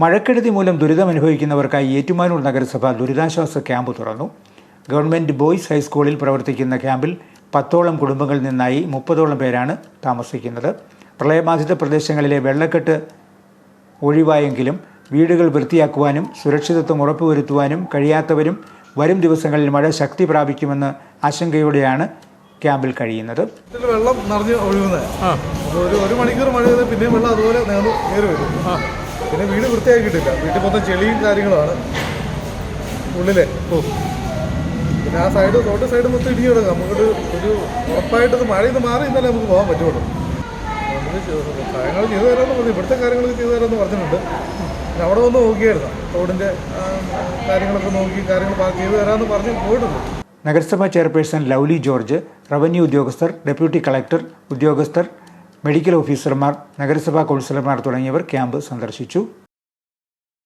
മഴക്കെടുതി മൂലം ദുരിതമനുഭവിക്കുന്നവർക്കായി ഏറ്റുമാനൂർ നഗരസഭ ദുരിതാശ്വാസ ക്യാമ്പ് തുറന്നു. ഗവൺമെന്റ് ബോയ്സ് ഹൈസ്കൂളിൽ പ്രവർത്തിക്കുന്ന ക്യാമ്പിൽ പത്തോളം കുടുംബങ്ങളിൽ നിന്നായി മുപ്പതോളം പേരാണ് താമസിക്കുന്നത്. പ്രളയബാധിത പ്രദേശങ്ങളിലെ വെള്ളക്കെട്ട് ഒഴിവായെങ്കിലും വീടുകൾ വൃത്തിയാക്കുവാനും സുരക്ഷിതത്വം ഉറപ്പുവരുത്തുവാനും കഴിയാത്തവരും വരും ദിവസങ്ങളിൽ മഴ ശക്തി പ്രാപിക്കുമെന്ന് ആശങ്കയോടെയാണ് ക്യാമ്പിൽ കഴിയുന്നത്. വെള്ളം നിറഞ്ഞ് ഒഴുകുന്നത്. ഒരു ഒരു മണിക്കൂർ മഴ പിന്നെയും വെള്ളം അതുപോലെ നേരം കയറി വരും. പിന്നെ വീട് വൃത്തിയാക്കിയിട്ടില്ല വീട്ടിൽ മൊത്തം ചെളിയും കാര്യങ്ങളുമാണ്. ഉള്ളിലെ. ഓ. പിന്നെ ആ സൈഡ് തോട്ട് സൈഡ് മൊത്തം ഇടിഞ്ഞു കിടക്കും നമുക്കൊരു ഒരു ഉറപ്പായിട്ടത് മഴയിൽ മാറി ഇന്നലെ നമുക്ക് പോകാൻ പറ്റുള്ളൂ. കാര്യങ്ങൾ ചെയ്തു തരാമെന്ന് പറഞ്ഞു. ഇവിടുത്തെ കാര്യങ്ങൾ ചെയ്തു തരാമെന്ന് പറഞ്ഞിട്ടുണ്ട്. പിന്നെ അവിടെ വന്ന് നോക്കിയായിരുന്നു. റോഡിന്റെ കാര്യങ്ങളൊക്കെ നോക്കി കാര്യങ്ങൾ ചെയ്തു തരാമെന്ന് പറഞ്ഞ് പോയിട്ടുണ്ട്. നഗരസഭാ ചെയർപേഴ്സൺ ലൗലി ജോർജ് റവന്യൂ ഉദ്യോഗസ്ഥർ ഡെപ്യൂട്ടി കളക്ടർ ഉദ്യോഗസ്ഥർ മെഡിക്കൽ ഓഫീസർമാർ നഗരസഭാ കൗൺസിലർമാർ തുടങ്ങിയവർ ക്യാമ്പ് സന്ദർശിച്ചു.